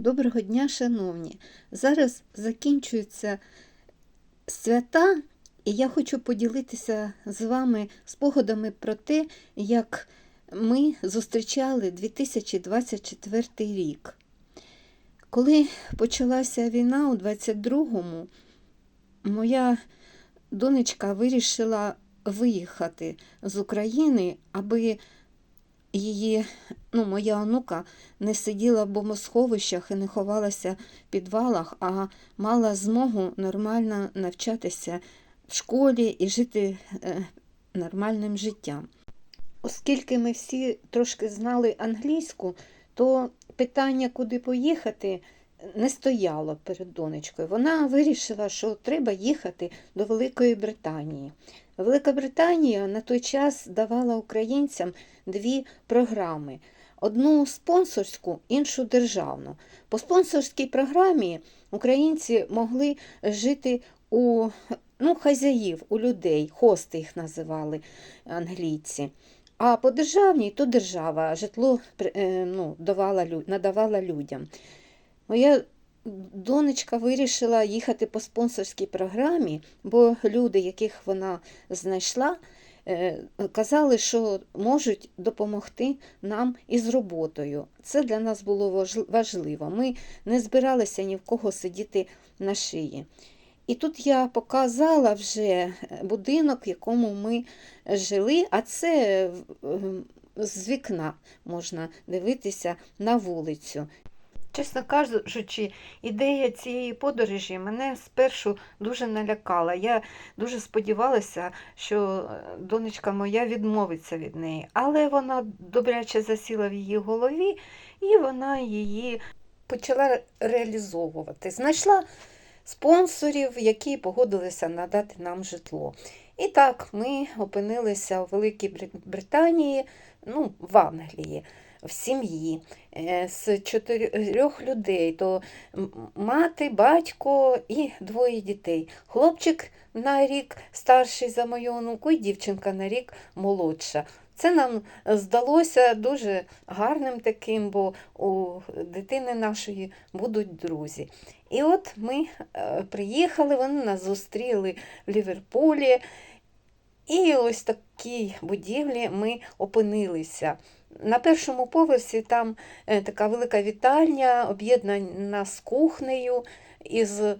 Доброго дня, шановні! Зараз закінчуються свята, і я хочу поділитися з вами спогадами про те, як ми зустрічали 2024 рік. Коли почалася війна у 22-му, моя донечка вирішила виїхати з України, аби її, ну, моя онука не сиділа в бомбосховищах і не ховалася в підвалах, а мала змогу нормально навчатися в школі і жити е, нормальним життям. Оскільки ми всі трошки знали англійську, то питання, куди поїхати, не стояло перед донечкою. Вона вирішила, що треба їхати до Великої Британії. Велика Британія на той час давала українцям дві програми: одну спонсорську, іншу державну. По спонсорській програмі українці могли жити у ну, хазяїв, у людей, хости їх називали англійці. А по державній то держава житло е, ну, давала, надавала людям. Моя донечка вирішила їхати по спонсорській програмі, бо люди, яких вона знайшла, е, казали, що можуть допомогти нам із роботою. Це для нас було важливо. Ми не збиралися ні в кого сидіти на шиї. І тут я показала вже будинок, в якому ми жили, а це з вікна можна дивитися на вулицю. Чесно кажучи, ідея цієї подорожі мене спершу дуже налякала. Я дуже сподівалася, що донечка моя відмовиться від неї, але вона добряче засіла в її голові, і вона її почала реалізовувати. Знайшла спонсорів, які погодилися надати нам житло. І так, ми опинилися у Великій Британії, ну, в Англії в сім'ї е, з чотирьох людей, то мати, батько і двоє дітей. Хлопчик на рік старший за мою онуку і дівчинка на рік молодша. Це нам здалося дуже гарним таким, бо у дитини нашої будуть друзі. І от ми е, приїхали, вони нас зустріли в Ліверпулі. І ось такій будівлі ми опинилися. На першому поверсі там е, така велика вітальня, об'єднана з кухнею із е,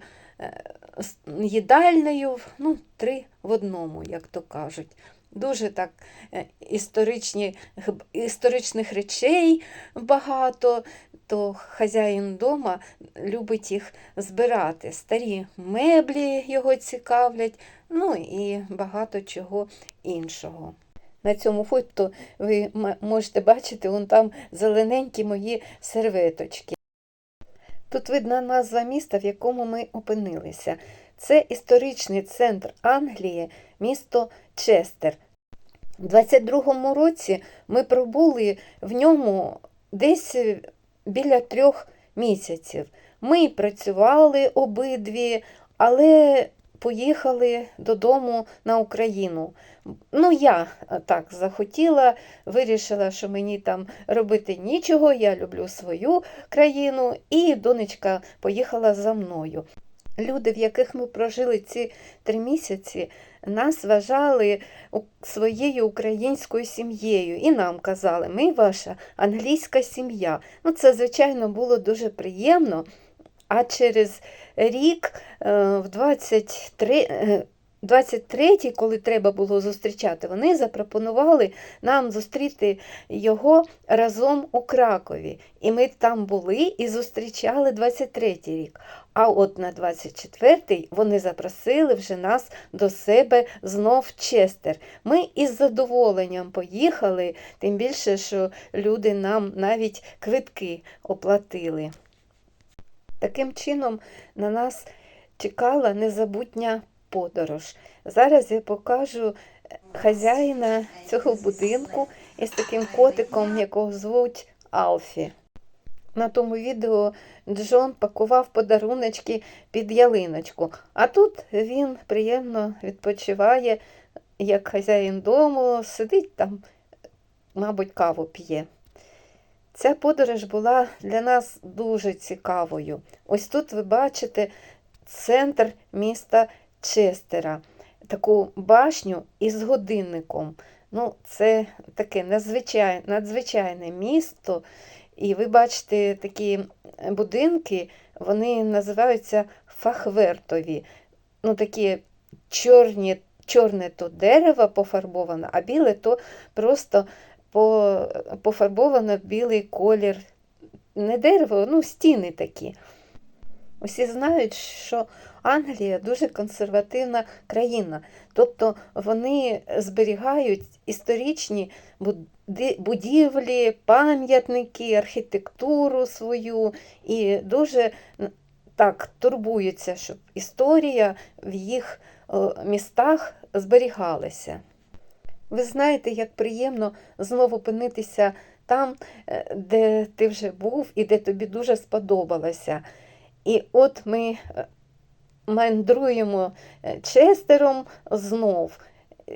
їдальнею, ну, три в одному, як то кажуть. Дуже так е, історичні, історичних речей багато, то хазяїн вдома любить їх збирати. Старі меблі його цікавлять, ну і багато чого іншого. На цьому фото ви можете бачити вон там зелененькі мої серветочки. Тут видна назва міста, в якому ми опинилися. Це історичний центр Англії, місто Честер. У 22-му році ми пробули в ньому десь біля трьох місяців. Ми працювали обидві, але поїхали додому на Україну. Ну, я так захотіла, вирішила, що мені там робити нічого, я люблю свою країну, і донечка поїхала за мною. Люди, в яких ми прожили ці три місяці, нас вважали своєю українською сім'єю. І нам казали, ми ваша англійська сім'я. Ну, Це, звичайно, було дуже приємно. А через рік, е, в 23 23-й, е, коли треба було зустрічати, вони запропонували нам зустріти його разом у Кракові. І ми там були і зустрічали 23-й рік. А от на 24-й вони запросили вже нас до себе знов в Честер. Ми із задоволенням поїхали, тим більше, що люди нам навіть квитки оплатили. Таким чином на нас чекала незабутня подорож. Зараз я покажу е, хазяїна цього будинку із таким котиком, якого звуть Алфі. На тому відео Джон пакував подаруночки під ялиночку, а тут він приємно відпочиває, як хазяїн дому, сидить там, мабуть, каву п'є. Ця подорож була для нас дуже цікавою. Ось тут ви бачите центр міста Честера, таку башню із годинником. Ну, це таке надзвичай, надзвичайне місто. І ви бачите такі будинки, вони називаються фахвертові. Ну, такі чорні, чорне то дерево пофарбоване, а біле то просто по, пофарбовано білий колір. Не дерево, ну, стіни такі. Усі знають, що Англія дуже консервативна країна. Тобто вони зберігають історичні будівлі, пам'ятники, архітектуру свою і дуже так турбуються, щоб історія в їх містах зберігалася. Ви знаєте, як приємно знову опинитися там, е, де ти вже був і де тобі дуже сподобалося. І от ми е, мандруємо е, Честером знов.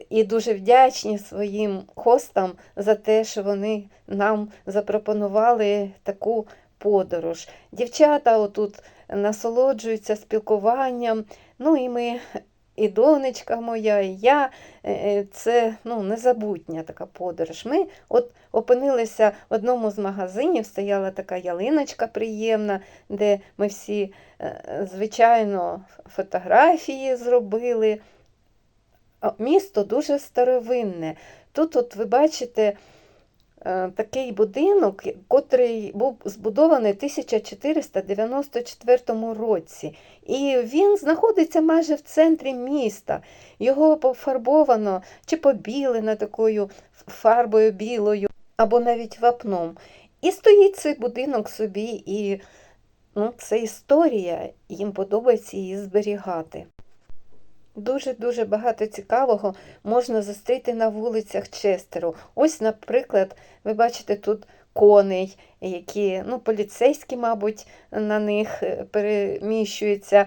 І дуже вдячні своїм хостам за те, що вони нам запропонували таку подорож. Дівчата отут насолоджуються спілкуванням. Ну і ми, і донечка моя, і я. Е, е, Це ну, незабутня така подорож. Ми от опинилися в одному з магазинів, стояла така ялиночка приємна, де ми всі, е, звичайно, фотографії зробили. Місто дуже старовинне. Тут, от ви бачите, такий будинок, котрий був збудований в 1494 році. І він знаходиться майже в центрі міста. Його пофарбовано чи побілено такою фарбою білою, або навіть вапном. І стоїть цей будинок собі, і ну, це історія, їм подобається її зберігати. Дуже-дуже багато цікавого можна зустріти на вулицях Честеру. Ось, наприклад, ви бачите тут коней, які ну, поліцейські, мабуть, на них е, переміщуються.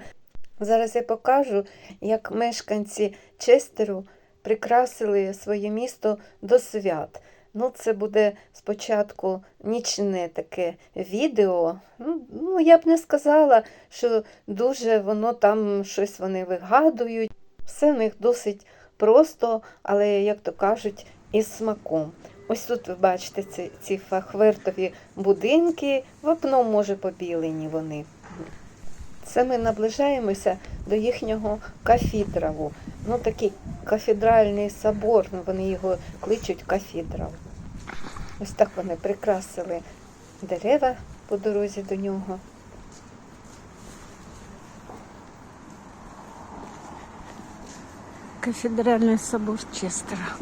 Зараз я покажу, як мешканці Честеру прикрасили своє місто до свят. Ну, це буде спочатку нічне таке відео. Ну, ну, я б не сказала, що дуже воно там щось вони вигадують. Все в них досить просто, але, як то кажуть, із смаком. Ось тут ви бачите ці, ці фахвертові будинки, вапно може побілені вони. Це ми наближаємося до їхнього кафідраву. Ну, такий кафедральний собор, ну, вони його кличуть кафідрал. Ось так вони прикрасили дерева по дорозі до нього. Кафедральний собор Честера.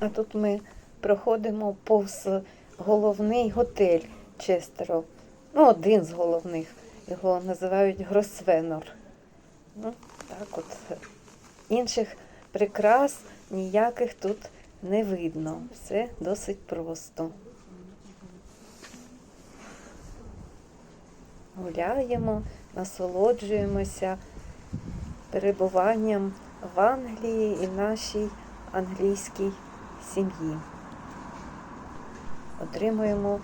А тут ми проходимо повз головний готель Честеро. Ну, один з головних. Його називають Гросвенор. Ну, так от. Інших прикрас ніяких тут не видно. Все досить просто. Гуляємо, насолоджуємося перебуванням в Англії і в нашій англійській сім'ї. Отримуємо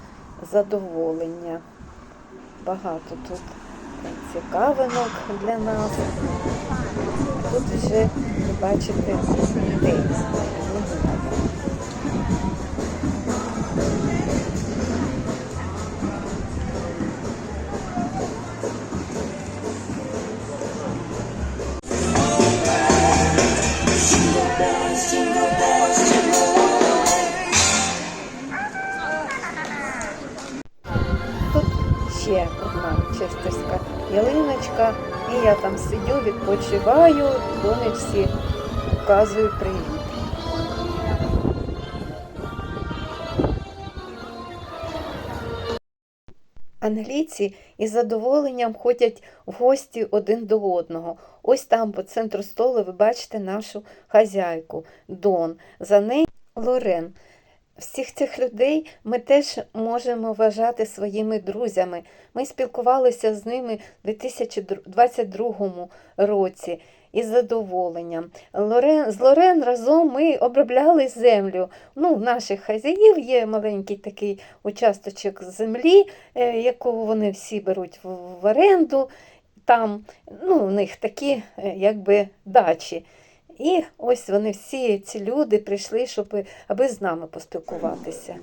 задоволення. Багато тут цікавинок для нас. Тут вже бачите день. Честерська ялиночка, і я там сидю, відпочиваю, донечці показую привіт. Англійці із задоволенням ходять в гості один до одного. Ось там по центру столу ви бачите нашу хазяйку Дон. За нею Лорен. Всіх цих людей ми теж можемо вважати своїми друзями. Ми спілкувалися з ними в 2022 році. із задоволенням. Лорен, з Лорен разом ми обробляли землю. Ну, в наших хазяїв є маленький такий участочок землі, е, якого вони всі беруть в, в оренду. Там ну, у них такі е, якби дачі. І ось вони всі ці люди прийшли, щоб аби з нами поспілкуватися.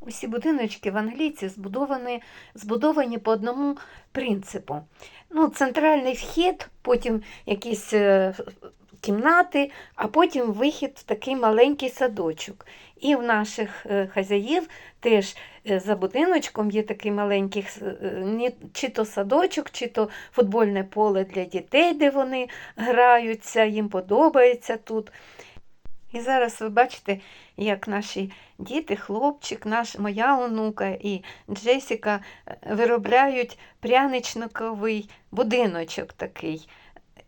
Усі будиночки в англійці збудовані, збудовані по одному принципу. Ну, центральний вхід, потім якісь е, кімнати, а потім вихід в такий маленький садочок. І в наших е, хазяїв теж е, за будиночком є такий маленький е, чи то садочок, чи то футбольне поле для дітей, де вони граються, їм подобається тут. І зараз ви бачите, як наші діти, хлопчик, наш, моя онука і Джесіка виробляють пряничниковий будиночок такий.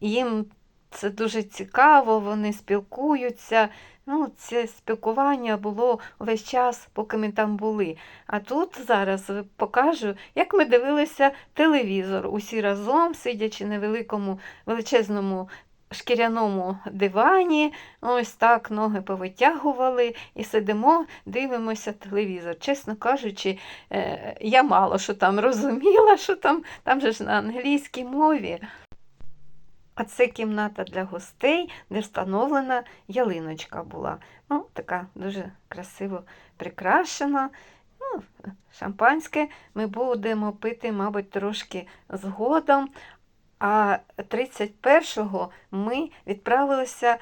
Їм це дуже цікаво, вони спілкуються. Ну, це спілкування було весь час, поки ми там були. А тут зараз покажу, як ми дивилися телевізор усі разом, сидячи на великому величезному шкіряному дивані, ось так ноги повитягували і сидимо, дивимося телевізор. Чесно кажучи, е, я мало що там розуміла, що там, там же ж на англійській мові. А це кімната для гостей, де встановлена ялиночка була. Ну, така дуже красиво прикрашена. Ну, шампанське ми будемо пити, мабуть, трошки згодом. А 31-го ми відправилися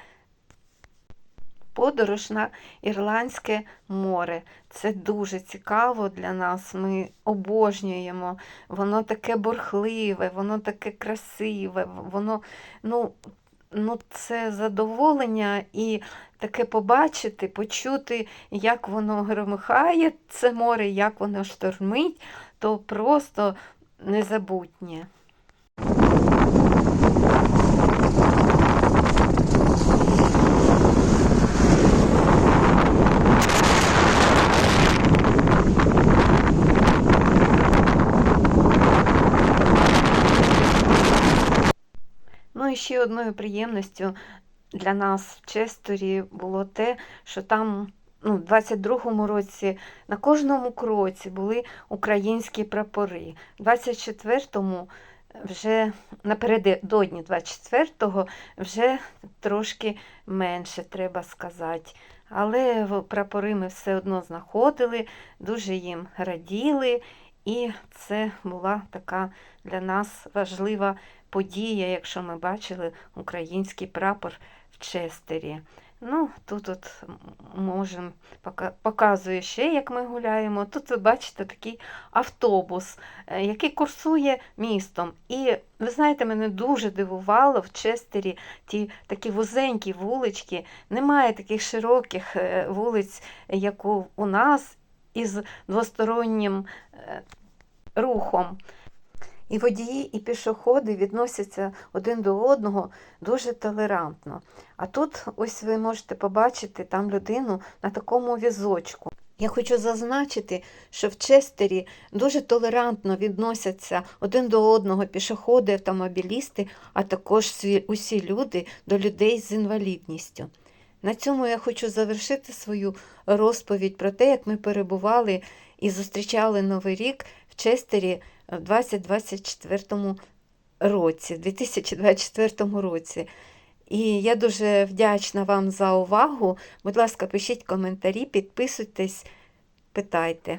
подорож на Ірландське море. Це дуже цікаво для нас. Ми обожнюємо. Воно таке бурхливе, воно таке красиве, воно ну, ну, це задоволення і таке побачити, почути, як воно громихає, це море, як воно штормить, то просто незабутнє. Ще одною приємністю для нас в Честорі було те, що там ну, в 22-му році на кожному кроці були українські прапори. В 24-му вже напередодні 24-го вже трошки менше, треба сказати. Але прапори ми все одно знаходили, дуже їм раділи, і це була така для нас важлива подія, якщо ми бачили український прапор в Честері. Ну, тут от можемо показує ще, як ми гуляємо. Тут ви бачите такий автобус, е, який курсує містом. І ви знаєте, мене дуже дивувало в Честері ті такі вузенькі вулички. Немає таких широких е, вулиць, як у, у нас, із двостороннім е, рухом. І водії, і пішоходи відносяться один до одного дуже толерантно. А тут ось ви можете побачити там людину на такому візочку. Я хочу зазначити, що в Честері дуже толерантно відносяться один до одного пішоходи, автомобілісти, а також усі люди до людей з інвалідністю. На цьому я хочу завершити свою розповідь про те, як ми перебували і зустрічали Новий рік в Честері в 2024 році, 2024 році. І я дуже вдячна вам за увагу. Будь ласка, пишіть коментарі, підписуйтесь, питайте.